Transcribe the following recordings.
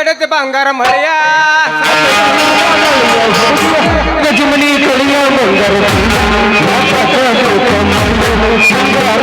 ಬೇಡತೆ ಬಂಗಾರ ಮಳೆಯ ಗಜಮನಿ ತೊಳೆಯ ಬಂಗಾರ ಶೃಂಗಾರ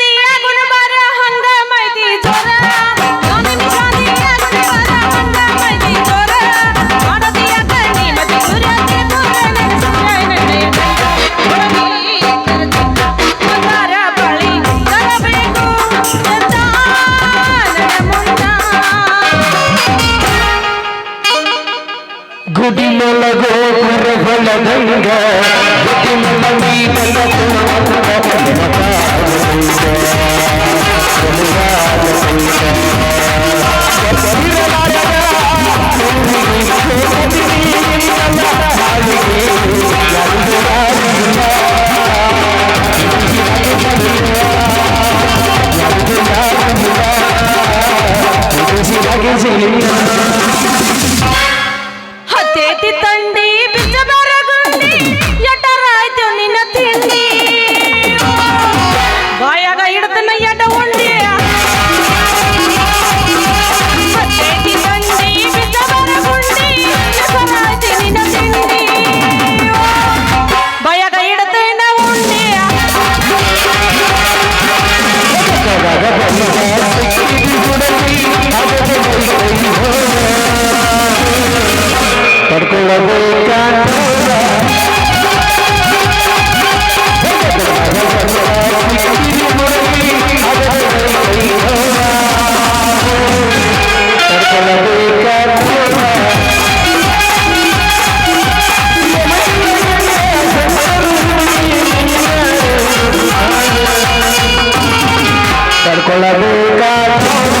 மங்க Kolabekar.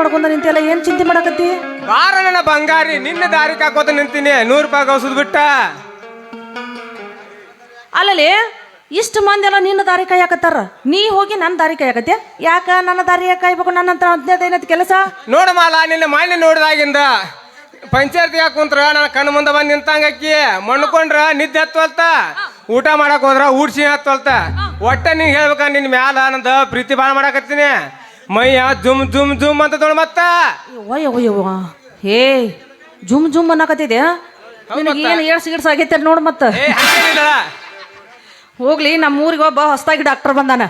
ಮಾಡ್ಕೊಂಡ ನಿಂತಿಯಲ್ಲ ಏನ್ ಚಿಂತೆ ಮಾಡಕತ್ತಿ? ಬಾರ ನನ್ನ ಬಂಗಾರಿ ನಿನ್ನ ದಾರಿ ಕಾಕೋತ ನಿಂತೀನಿ. ನೂರು ರೂಪಾಯಿ ಕೌಸದ್ ಬಿಟ್ಟ. ಅಲ್ಲಲ್ಲಿ ಇಷ್ಟು ಮಂದಿ ಎಲ್ಲ ನಿನ್ನ ದಾರಿ ಕಾಯಕತ್ತಾರ ನೀ ಹೋಗಿ ನನ್ನ ದಾರಿ ಕಾಯಕತ್ಯ ಯಾಕ ನನ್ನ ದಾರಿ ಕಾಯ್ಬೇಕು? ನನ್ನ ಹತ್ರ ಏನೈತಿ ಕೆಲಸ? ನೋಡು ಮಾಲ ನಿನ್ನ ಮಣ್ಣು ನೋಡಿದಾಗಿಂದ ಪಂಚಾಯತ್ ಯಾಕೆ ಕುಂತ್ರ? ನನ್ನ ಕಣ್ಣು ಮುಂದೆ ಬಂದು ನಿಂತಂಗಕ್ಕಿ ಮಣ್ಕೊಂಡ್ರ ನಿದ್ದೆ ಹತ್ತವಲ್ತ. ಊಟ ಮಾಡಕ್ ಹೋದ್ರ ಊಡ್ಸಿ ಹತ್ತವಲ್ತ. ಒಟ್ಟ ನೀನ್ ಹೇಳ್ಬೇಕ ನಿನ್ ಮ್ಯಾಲ ನಂದು ಪ್ರೀತಿ ಬಾಳ ಮಾಡಕತ್ತೀನಿ. ಮೈಯ ಜುಮ್ ಜುಮ್ ಜುಮ್ ಅಂತ ತೊಳ ಮತ್ತ. ಓಯ್ ಓಯ್ ಓ. ಹೇ ಜುಮ್ ಜುಮ್ ಅನ್ನಕತ್ತಿದೆ ನಿನಗೆ ಏನು ಏಡ್ಸ್ ಗಿಡ್ಸ್ ಆಗೈತೆ ನೋಡು ಮತ್ತೆ? ಹೋಗ್ಲಿ ನಮ್ಮ ಊರಿಗೆ ಒಬ್ಬ ಹೊಸ್ದಾಗಿ ಡಾಕ್ಟರ್ ಬಂದಾನ.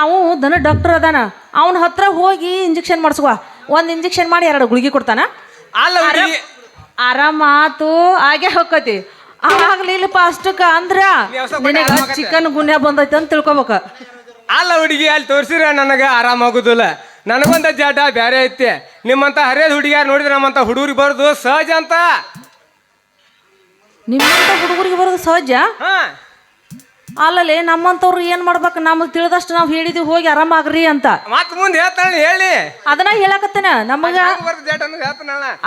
ಅವು ದನ ಡಾಕ್ಟರ್ ಅದಾನ. ಅವನ ಹತ್ರ ಹೋಗಿ ಇಂಜೆಕ್ಷನ್ ಮಾಡಿಸುವ ಒಂದು ಇಂಜೆಕ್ಷನ್ ಮಾಡಿ ಎರಡು ಗುಳಿಗೆ ಕೊಡ್ತಾನ. ಆರಾಮಾತು ಆಗೇ ಹೊಕ್ಕತಿ. ಆಗ್ಲಿಲ್ಲಪ್ಪ ಅಷ್ಟಕ್ಕ ಅಂದ್ರ. ಚಿಕನ್ ಗುನ್ಯ ಬಂದೈತೆ ಅಂತ ತಿಳ್ಕೊಬೇಕ. ಅಲ್ಲ ಹುಡುಗಿ ಅಲ್ಲಿ ತೋರಿಸಿರ ನನಗೆ ಆರಾಮಾಗುದಿಲ್ಲ ನನಗೊಂದ ಜಾಡ ಬೇರೆ ಐತಿ. ನಿಮ್ಮಂತ ಹರಿಯದ ಹುಡುಗಿಯಾರು ನೋಡಿದ್ರೆ ನಮ್ಮಂತ ಹುಡುಗರಿಗೆ ಬರೋದು ಸಹಜ ಅಂತ? ನಿಮ್ಮಂತ ಹುಡುಗರಿಗೆ ಬರೋದು ಸಹಜ? ಹಾ. ಅಲ್ಲಲ್ಲಿ ನಮ್ಮಂತವ್ರು ಏನ್ ಮಾಡ್ಬೇಕು ನಮಗೆ ತಿಳಿದಷ್ಟು ನಾವು ಹೇಳಿದ್ವಿ ಹೋಗಿ ಆರಾಮಾಗ್ರಿ ಅಂತ. ಮತ್ ಮುಂದೆ ಹೇಳ್ತಾಳೆ ಹೇಳಿ. ಅದನ್ನ ಹೇಳಕತ್ತೇನ ನಮಗ?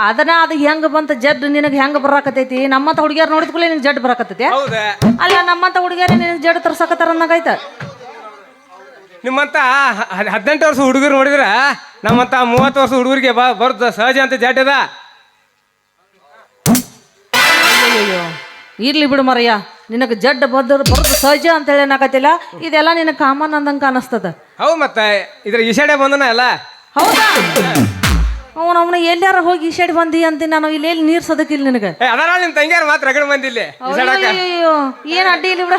ಅದನ್ನ ಅದು ಹೆಂಗ ಬಂತ ಜಡ್ ನಿನಗೆ ಹೆಂಗ ಬರಾಕತೈತಿ ನಮ್ಮಂತ ಹುಡುಗಿಯರ್ ನೋಡಿದ ನಿನ್ ಜಡ್ ಬರಾಕತೈತಿ ಅಲ್ಲ ನಮ್ಮಂತ ಹುಡುಗಿಯರೇ ನಿನ್ ಜಡ್ ತರ್ಸಕತ್ತಾರ ಅನ್ನಂಗಾಯ್ತ? ನಿಮ್ಮಂತ ಹದಿನೆಂಟು ವರ್ಷ ಹುಡುಗರು ನೋಡಿದ್ರ ನಮ್ಮಂತ ಮೂವತ್ತು ವರ್ಷ ಹುಡುಗರಿಗೆ ಬರ್ದ ಸಹಜ ಅಂತ ಜಾಟ್ಯದ ಅಯ್ಯೋ ಇರ್ಲಿ ಬಿಡು ಮರಯ್ಯ. ನಿನಗೆ ಜಡ್ ಬದ್ದು ಬರೋದು ಸಹಜ ಅಂತ ಹೇಳಿ ಏನಾಗತ್ತಿಲ್ಲ? ಇದೆಲ್ಲ ನಿನ್ನ ಕಾಮನ್ ಅಂದಂಗ ಕಾಣಿಸ್ತದ. ಹೌದು ಮತ್ತೆ. ಇದ್ರ ಈಶಾಡೆ ಬಂದನ ಅಲ್ಲ ಹೌದಾ? ಅವನು ಅವನು ಎಲ್ಲಾರ ಹೋಗಿ ಈಶಾಡಿ ಬಂದಿ ಅಂತ ನಾನು? ಇಲ್ಲಿ ಎಲ್ಲಿ ನೀರ್ ಸದಕಿಲ್ಲ ನಿನಗೆ? ಅದಾರ ನಿನ್ ತಂಗಿಯಾರ ಮಾತ್ರ ರಗಡ್ ಬಂದಿಲ್ಲ ಅಯ್ಯೋ ಏನು ಅಡ್ಡಿ ಇಲ್ಲಿ ಬಿಡ.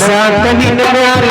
साथ निभाना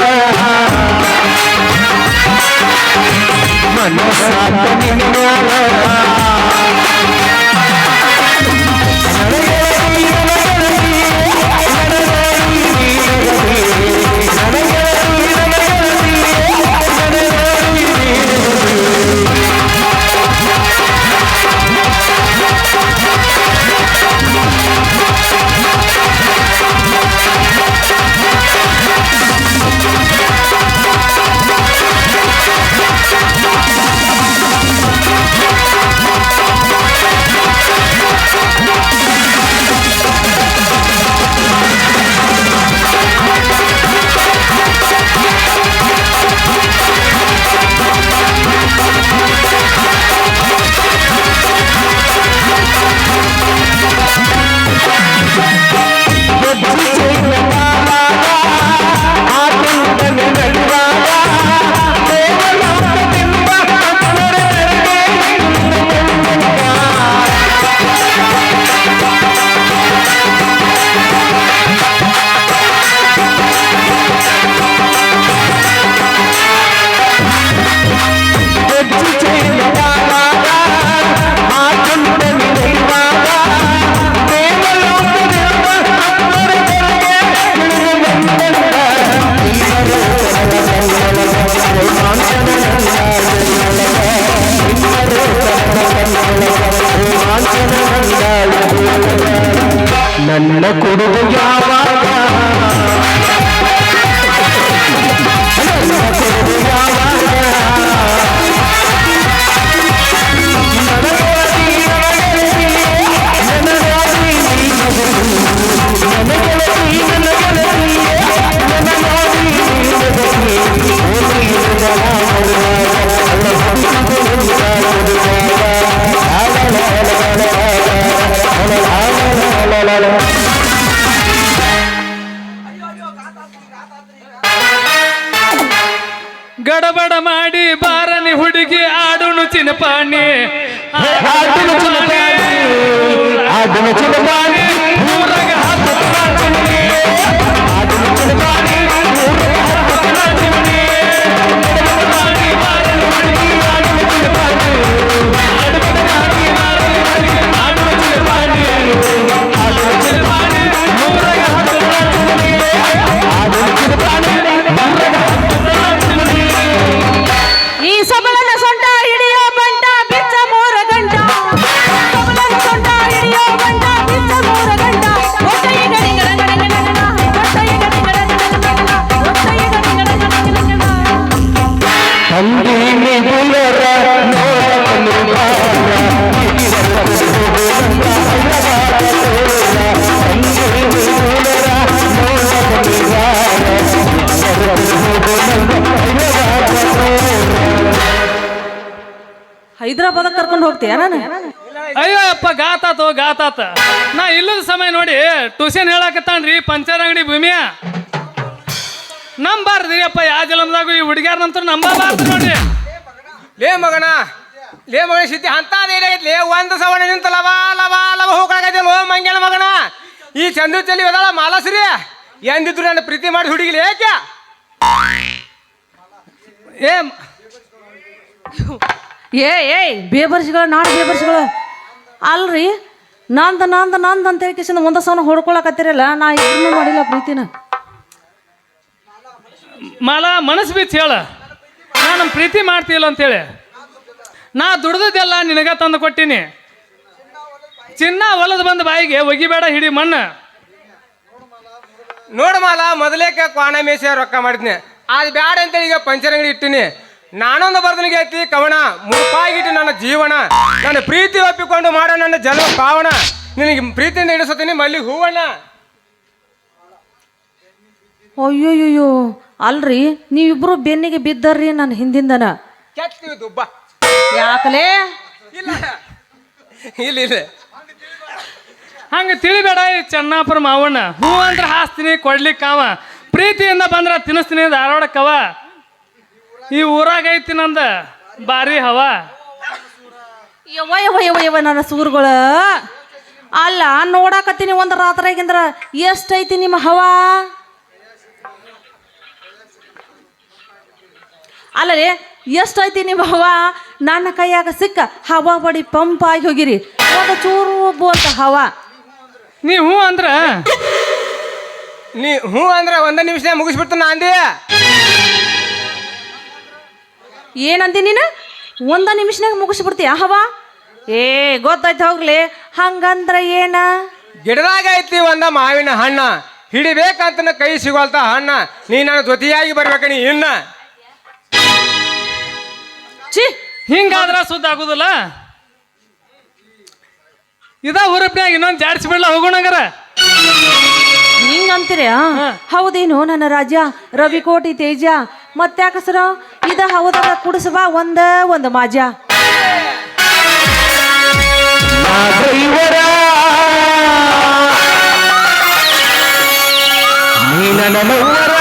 நல்ல கொடுமையா ಹೋಗ್ತೀಯ ಅಯ್ಯೋ ಅಪ್ಪ ಗಾತಾತ ಗಾತಾತ ನಾ ಇಲ್ಲದ ಸಮಯ ನೋಡಿ ಟ್ಯೂಷನ್ ಹೇಳಾಕತ್ತಾನ್ರಿ ಪಂಚರ್ ಅಂಗಡಿ ಭೂಮಿಯ. ನಂಬಾರ್ದ್ರಿ ಅಪ್ಪ ಯಾವ ಜಲಮದಾಗು ಈ ಹುಡುಗ್ಯಾರನಂತರ ನಂಬಬಾರ್ದು ನೋಡ್ರಿ ಲೇ ಮಗಣ ಲೇ ಮಗನ ಸಿದ್ಧಿ ಅಂತ ಲೇ ಒಂದು ಸವಣ ನಿಂತ ಲವ ಲವ ಲವ ಹೋಗಲಾಗೈತಿ ಲೋ ಮಗಣ ಈ ಚಂದು ಚಲಿ ಹೋದಾಳ ಮಾಲಸ್ರಿ. ಎಂದಿದ್ರು ನನ್ನ ಪ್ರೀತಿ ಮಾಡಿ ಹುಡುಗಿಲಿ ಏಕೆ? ಏ ಏ ಏಯ್ ಬೇಬರ್ಸ್ಗಳ ನಾಡು ಬೇಬರ್ಸ್ಗಳ. ಅಲ್ರಿ ನಂದ ನಂದ ನಂದ ಅಂತ ಹೇಳಿ ಕಿಸಿನ ಒಂದ ಸವನ ಹೊಡ್ಕೊಳಕತ್ತಿರಲ್ಲ ನಾ ಏನು ಮಾಡಿಲ್ಲ ಪ್ರೀತಿನ. ಮಾಲ ಮನಸ್ಸು ಬಿತ್ತು ಹೇಳ. ನಾನು ಪ್ರೀತಿ ಮಾಡ್ತಿಲ್ಲ ಅಂತೇಳಿ. ನಾ ದುಡ್ದದ್ದೆಲ್ಲ ನಿನಗ ತಂದು ಕೊಟ್ಟಿನಿ. ಚಿನ್ನ ಹೊಲದ ಬಂದ ಬಾಯಿಗೆ ಒಗಿಬೇಡ ಹಿಡಿ ಮಣ್ಣು. ನೋಡು ಮಾಲ ಮೊದಲೇಕ ಕ್ವಾಣ ಮೇಸಿಯ ರೊಕ್ಕ ಮಾಡಿದ್ನಿ. ಅದು ಬ್ಯಾಡ ಅಂತೇಳಿ ಈಗ ಪಂಚರ್ ಅಂಗಡಿ ಇಟ್ಟಿನಿ. ನಾನೊಂದು ಬರ್ದನಿಗೆ ಐತಿ ಕವಣ ಮುಪ್ಪಾಗಿಟ್ಟು ನನ್ನ ಜೀವನ ನನ್ನ ಪ್ರೀತಿ ಒಪ್ಪಿಕೊಂಡು ಮಾಡೋ ನನ್ನ ಜನ್ಮ ಪಾವನ. ನಿನಗೆ ಪ್ರೀತಿಯಿಂದ ಇಡಿಸತೀನಿ ಮಲ್ಲಿ ಹೂವಣ್ಣ. ಅಯ್ಯೋಯ್ಯೋ ಅಲ್ರಿ ನೀವಿಬ್ರು ಬೆನ್ನಿಗೆ ಬಿದ್ದರ್ರಿ ನನ್ನ ಹಿಂದಿಂದನ. ಕೆತ್ತೀವಿ ದುಬ್ಬ. ಯಾಕಲೇ? ಇಲ್ಲ. ಇಲ್ಲ ಇಲ್ಲ. ಹಂಗೆ ತಿಳಿಬೇಡ ಈ ಚೆನ್ನಾಪುರ ಮಾವಣ್ಣ. ಹೂ ಅಂದ್ರೆ ಹಾಸ್ತೀನಿ ಕೊಡ್ಲಿಕ್ಕಾವ. ಪ್ರೀತಿಯಿಂದ ಬಂದ್ರ ತಿನ್ನಿಸ್ತೀನಿ ಧಾರವಾಡಕ್ಕವ ಈ ಊರಾಗ ಐತಿ ನಂದ ಬಾರಿ ಹವ. ಯವ್ವ ಯವ ಯವ ಯವ ನನ್ನ ಸೂರುಗಳ. ಅಲ್ಲ ನೋಡಾಕತ್ತೀನಿ ಒಂದು ರಾತ್ರಿಯಾಗಿಂದ್ರ ಐತಿ ನಿಮ್ಮ ಹವಾ? ಎಷ್ಟು ಐತಿ ನಿಮ್ಮ ಹವಾ? ನನ್ನ ಕೈಯಾಗ ಸಿಕ್ಕ ಹವಾ ಬಡಿ ಪಂಪ್ ಆಗಿ ಹೋಗಿರಿ. ಒಂದು ಚೂರು ಬೋಲ್ತ ಹವ. ನೀ ಹೂ ಅಂದ್ರ? ನೀ ಹ್ಞೂ ಅಂದ್ರ ಒಂದೇ ನಿಮಿಷ ಮುಗಿಸ್ಬಿಡ್ತಾನ ಅಂದಿ. ಏನಂದಿ ನೀನು? ಒಂದ ನಿಮಿಷನಾಗ ಮುಗಿಸ್ಬಿಡ್ತೀಯ ಹವಾ ಏ ಗೊತ್ತಾಯ್ತು ಹೋಗ್ಲಿ. ಹಂಗಂದ್ರ ಏನ? ಗಿಡದಾಗ ಐತಿ ಒಂದ ಮಾವಿನ ಹಣ್ಣ. ಹಿಡಿಬೇಕಂತ ಕೈ ಸಿಗೋಲ್ತ ಹಣ್ಣ. ನೀ ನನ್ನ ಜೊತೆಯಾಗಿ ಬರ್ಬೇಕ ನೀ ಇನ್ನ. ಛೀ! ಹಿಂಗಾದ್ರ ಸುದ್ದ ಆಗುದಿಲ್ಲ? ಇದ ಹುರುಪ್ನ್ಯಾಗ ಇನ್ನೊಂದು ಜಾಡ್ಸಿ ಬಿಡ್ಲ ಹೋಗೋಣಂಗಾರ ಹಿಂಗಂತೀರ? ಹೌದೇನು ನನ್ನ ರಾಜ ರವಿಕೋಟಿ ತೇಜ ಮತ್ತ್ಯಾಕಸ್ರ ಇದ ಹೌದಾಗ ಕುಡಿಸಬಾ ಒಂದ ಒಂದು ಮಾಜಾ ನೀನ ದೈವರ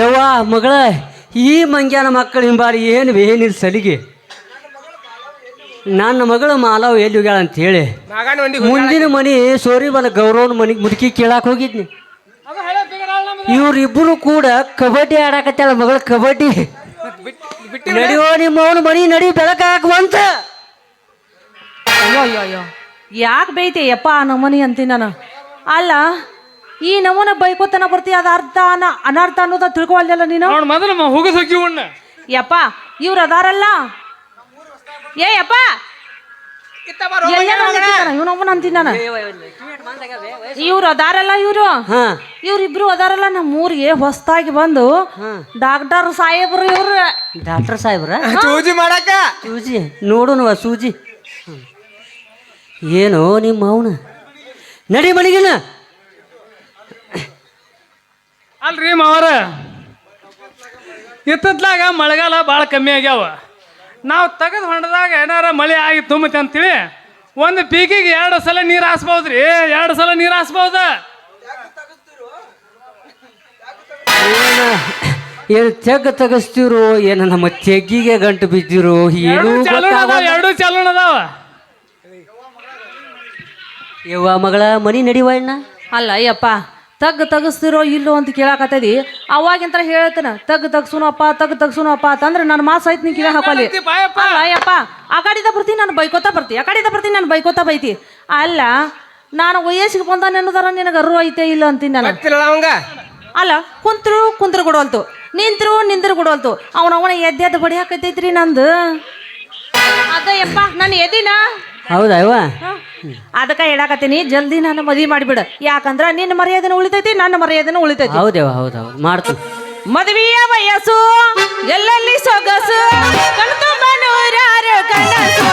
ಯವ್ವ ಮಗಳ ಈ ಮಂಗ್ಯಾನ ಮಕ್ಕಳು ಹಿಂಬಾರಿ ಏನು ಏನಿಲ್ಲ ಸಲಿಗೆ. ನನ್ನ ಮಗಳು ಮಾಲಾವ್ ಎಲ್ಲಿ ಹೋಗ್ಯಾಳ ಅಂತ ಹೇಳಿ. ಮುಂದಿನ ಮನಿ ಸೋರಿ ಬನ ಗೌರವನ ಮನಿ ಮುದುಕಿ ಕೇಳಾಕ್ ಹೋಗಿದ್ನಿ. ಇವ್ರಿಬ್ರು ಕೂಡ ಕಬಡ್ಡಿ ಆಡಾಕತ್ತಾಳ ಮಗಳ ಕಬಡ್ಡಿ. ನಡಿಯೋ ನಿಮ್ಮ ಅವನ ಮನಿ ನಡಿ ಬೆಳಕ ಹಾಕುವಂತ. ಅಯ್ಯೋ ಅಯ್ಯೋ ಯಾಕೆ ಬೈತೆ ಯಪ್ಪ ನಮ್ಮನಿ ಅಂತೀನಿ ನಾನು? ಅಲ್ಲ ಈ ನಮೂನ ಬೈಕೋತನ ಬರ್ತೀಯ ಅದ ಅರ್ಥ ಅನ ಅನರ್ಥ ಅನ್ನೋದ ತಿಳ್ಕೊವಲ್ದಲ್ಲ ನೀನು? ಅವ್ನ ಮೊದಲು ಹುಗಸ್ ಯಪ್ಪ ಇವ್ರು ಅದಾರಲ್ಲ? ಏ ಯಪ್ಪ! ಇತ್ತ ಬರೋ ಇವನೊಬ್ಬನ ಅಂತೀನಿ ನಾನು ಇವ್ರು ಅದಾರಲ್ಲ ಇವ್ರು? ಹಾ. ಇವ್ರಿಬ್ರು ಅದಾರಲ್ಲ ನಮ್ಮ ಊರಿಗೆ ಹೊಸ್ತಾಗಿ ಬಂದು ಡಾಕ್ಟರ್ ಸಾಹೇಬ್ರು ಇವ್ರು. ಡಾಕ್ಟರ್ ಸಾಹೇಬ್ರ? ಸೂಜಿ ಮಾಡಕ ಸೂಜಿ ನೋಡುನುವ ಸೂಜಿ. ಏನೋ ನಿಮ್ಮ ಅವನ? ನಡಿ ಮನಿಗಿನ ಅಲ್ರಿ ಮಾವರ? ಇತ್ತತ್ಲಾಗ ಮಳೆಗಾಲ ಭಾಳ ಕಮ್ಮಿ ಆಗ್ಯಾವ. ನಾವು ತೆಗೆದು ಹೊಂಡದಾಗ ಏನಾರ ಮಳೆ ಆಗಿ ತುಂಬತ್ತೆ ಅಂತೇಳಿ ಒಂದು ಪೀಕಿಗೆ ಎರಡು ಸಲ ನೀರು ಹಾಸ್ಬೋದ್ರಿ. ಎರಡು ಸಲ ನೀರು ಹಾಸ್ಬೋದ? ಏನ? ಏನು ತೆಗ್ ತೆಗಸ್ತಿರು? ಏನು ನಮ್ಮ ತೆಗ್ಗಿಗೆ ಗಂಟು ಬಿದ್ದಿರು? ಏನು ಎರಡು ಚಾಲೂನ್ ಅದಾವ ಗೊತ್ತಾಗಲ್ಲ. ಎರಡು ಚಾಲೂನ್ ಅದಾವ ಯವ್ವ ಮಗಳ ಮನಿ ನಡಿವಣ್ಣ ಅಲ್ಲ ಅಯ್ಯಪ್ಪ. ತಗ್ ತಗಸ್ತಿರೋ ಇಲ್ಲೋ ಅಂತ ಕೇಳಾಕತ್ತದಿ. ಅವಾಗಿಂತ ಹೇಳ್ತಾನ ತಗ್ ತಗ್ಸುನಪ್ಪ ತಗ್ ತಗ್ಸುನಪ್ಪ ಅಂತಂದ್ರೆ ನನ್ನ ಮಾಸ ಸಹಿತ ನೀ ಕಿವಿ ಹಾಕೋಲಿ. ಅಯ್ಯಪ್ಪ ಆ ಕಡೆದ ಬರ್ತೀನಿ ನಾನು ಬೈಕೋತಾ ಬರ್ತಿ ಆ ಕಡೆದ ಬರ್ತೀನಿ ನಾನು ಬೈಕೋತಾ ಬೈತಿ. ಅಲ್ಲ ನಾನು ವಯಸ್ಸಿಗೆ ಬಂದಾನೆ ಅನ್ನೋದಾರ ನಿನಗೆ ಅರು ಐತೆ ಇಲ್ಲ ಅಂತೀನಿ ನಾನು. ಅಲ್ಲ ಕುಂತ್ರು ಕುಂತ್ರು ಕೊಡೋಲ್ತು ನಿಂತ್ರು ನಿಂತರು ಕೊಡೋಲ್ತು ಅವನವನ ಎದ್ದೆದ್ದು ಎದ್ದೆ ಎದ್ದು ಬಡಿ ಹಾಕೈತೈತ್ರಿ ನಂದು. ಅದ ಯಪ್ಪ ನಾನು ಎದಿನ ಹೌದಾ? ಅದಕ್ಕೆ ಹೇಳಾಕತ್ತೀನಿ ಜಲ್ದಿ ನಾನು ಮದುವೆ ಮಾಡಿಬಿಡ. ಯಾಕಂದ್ರ ನಿನ್ನ ಮರ್ಯಾದನ ಉಳಿತೈತಿ ನನ್ನ ಮರ್ಯಾದನ ಉಳಿತೈತಿ. ಹೌದೇವ ಹೌದು ಹೌದು. ಮಾಡ್ತೀನಿ. ಮದುವೆಯ ವಯಸ್ಸು ಎಲ್ಲಲ್ಲಿ ಸೊಗಸು ಕಣ್ತುಂಬ ನೂರಾರು ಕನಸು.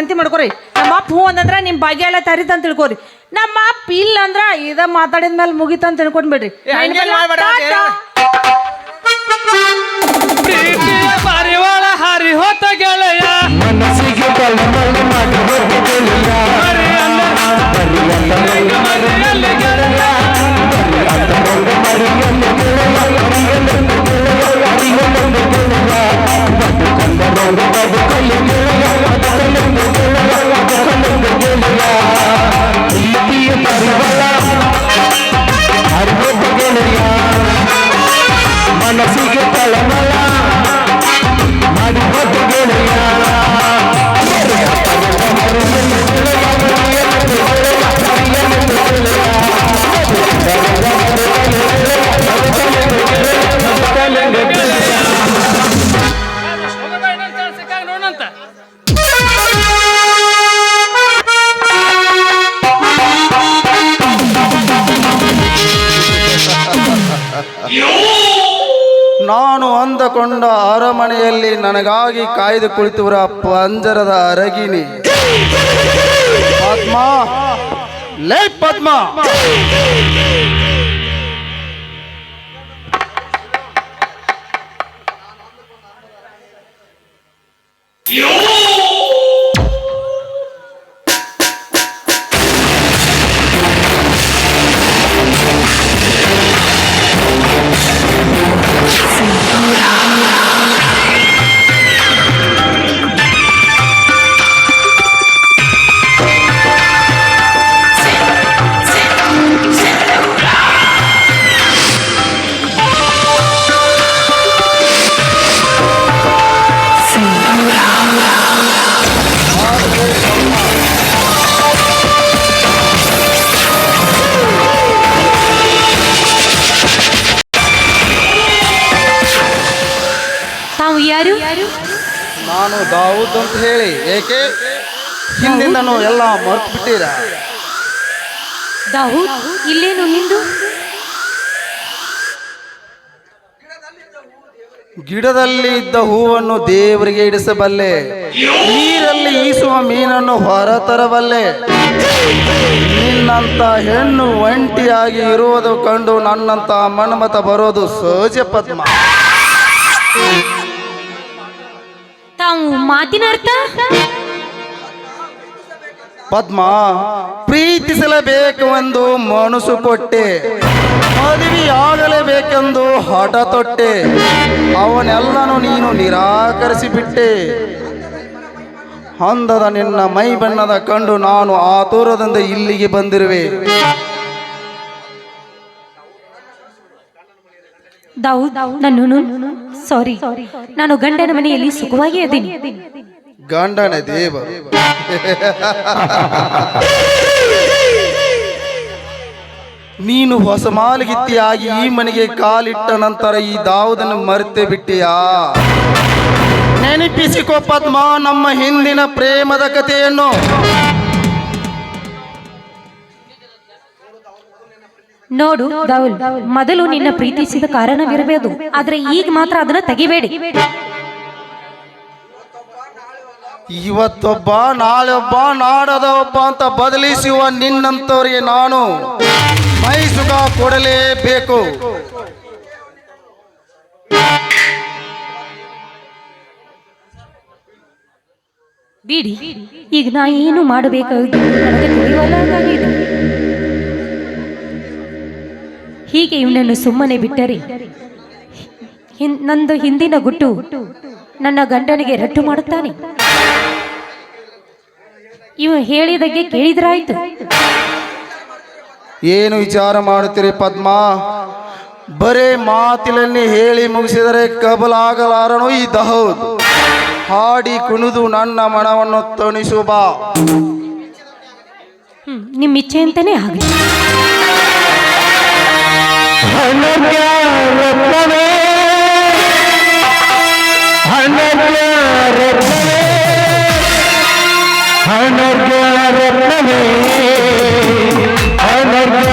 ಶಾಂತಿ ಮಾಡ್ಕೊರಿ. ನಮ್ಮ ಅಪ್ಪ ಹ್ಞೂ ಅಂದ್ರೆ ನಿಮ್ಮ ಭಾಗ್ಯ ಎಲ್ಲ ತರಿತ ಅಂತ ತಿಳ್ಕೊರಿ. ನಮ್ಮ ಅಪ್ಪ ಇಲ್ಲ ಅಂದ್ರ ಇದ ಮಾತಾಡಿದ ಮೇಲೆ ಮುಗಿತ ಅಂತ ತಿಳ್ಕೊಂಡ್ಬಿಡ್ರಿ ಏ, ಹಂಗೇನ್ ಮಾಡ್ಬೇಡ, ಪಾರಿವಾಳ ಹೊತ್ತ ಗೆಳೆಯ. ಮನಸ್ಸಿಗೆ ಮಾಡಿ ಹೋಗಿದೆಯಲ್ಲ ಮರಿ ಅಂದ ಮರಿಯಲ್ಲಿ ಗೆಳೆಯ. ನನಗಾಗಿ ಕಾಯ್ದು ಕುಳಿತುವರ ಪಂಜರದ ಅರಗಿನಿ ಪದ್ಮ. ಲೇ ಪದ್ಮ. ಹಿಂದಿಂದನು ಎಲ್ಲ ಮರ್ತು ಬಿಟ್ಟಿರ ದಾವೂದ್ ಇಲ್ಲೇನು ನಿಂದು? ಗಿಡದಲ್ಲಿ ಇದ್ದ ಹೂವನ್ನು ದೇವರಿಗೆ ಇಡಿಸಬಲ್ಲೆ. ನೀರಲ್ಲಿ ಈಸುವ ಮೀನನ್ನು ಹೊರತರಬಲ್ಲೆ. ನಿನ್ನಂತ ಹೆಣ್ಣು ಒಂಟಿಯಾಗಿ ಇರುವುದು ಕಂಡು ನನ್ನಂತ ಮನ್ಮತ ಬರೋದು ಸಹಜ ಪದ್ಮ. ತಾವು ಮಾತಿನ ಅರ್ಥ? ಪದ್ಮ, ಪ್ರೀತಿಸಲೇಬೇಕು ಎಂದು ಮನಸ್ಸು ಕೊಟ್ಟೆ. ಮದುವೆಯಾಗಲೇಬೇಕೆಂದು ಹಠ ತೊಟ್ಟೆ. ಅವನೆಲ್ಲನೂ ನೀನು ನಿರಾಕರಿಸಿ ಬಿಟ್ಟೆ ಅಂದದ ನಿನ್ನ ಮೈ ಬಣ್ಣದ ಕಂಡು ನಾನು ಆತುರದಿಂದ ಇಲ್ಲಿಗೆ ಬಂದಿರುವೆ. ಸಾರಿ ನಾನು ಗಂಡನ ಮನೆಯಲ್ಲಿ ಸುಖವಾಗಿ ಇದ್ದೀನಿ. ಗಂಡನ ದೇವ. ನೀನು ಹೊಸ ಮಾಲಗಿತ್ತಿಯಾಗಿ ಈ ಮನೆಗೆ ಕಾಲಿಟ್ಟ ನಂತರ ಈ ದಾವುದನ್ನು ಮರೆತೆ ಬಿಟ್ಟಿಯಾ? ನೆನಪಿಸಿಕೋ ಪದ್ಮ ನಮ್ಮ ಹಿಂದಿನ ಪ್ರೇಮದ ಕಥೆಯನ್ನು. ನೋಡು ಮೊದಲು ನಿನ್ನ ಪ್ರೀತಿಸಿದ ಕಾರಣವಿರಬೇಕು. ಆದ್ರೆ ಈಗ ಮಾತ್ರ ಅದನ್ನ ತೆಗಿಬೇಡಿ. ಇವತ್ತೊಬ್ಬ ನಾಳೊಬ್ಬ ನಾಡದ ಒಬ್ಬ ಅಂತ ಬದಲಿಸುವ ನಿನ್ನಂತವರಿಗೆ ನಾನು ಮೈ ಸುಖ ಕೊಡಲೇಬೇಕು. ಬಿಡಿ, ಈಗ ನಾ ಏನು ಮಾಡಬೇಕಾಗುತ್ತೆ? ಹೀಗೆ ಇವನನ್ನು ಸುಮ್ಮನೆ ಬಿಟ್ಟರೆ ನಂದು ಹಿಂದಿನ ಗುಟ್ಟು ನನ್ನ ಗಂಡನಿಗೆ ರಟ್ಟು ಮಾಡುತ್ತಾನೆ. ಇವ ಹೇಳಿದಾಗೆ ಕೇಳಿದ್ರಾಯ್ತು. ಏನು ವಿಚಾರ ಮಾಡುತ್ತೀರಿ ಪದ್ಮ? ಬರೇ ಮಾತಿಲನ್ನೇ ಹೇಳಿ ಮುಗಿಸಿದರೆ ಕಬಲಾಗಲಾರನು ಈ ದಹೌದ್. ಹಾಡಿ ಕುಣಿದು ನನ್ನ ಮನವನ್ನು ತಣಿಸು ಬಾ. ನಿಮ್ಮ ಇಚ್ಛೆ ಅಂತಾನೆ ಆಗಲಿ. ಅನನ್ಯ ರತ್ನವೇ ಅನನ್ಯ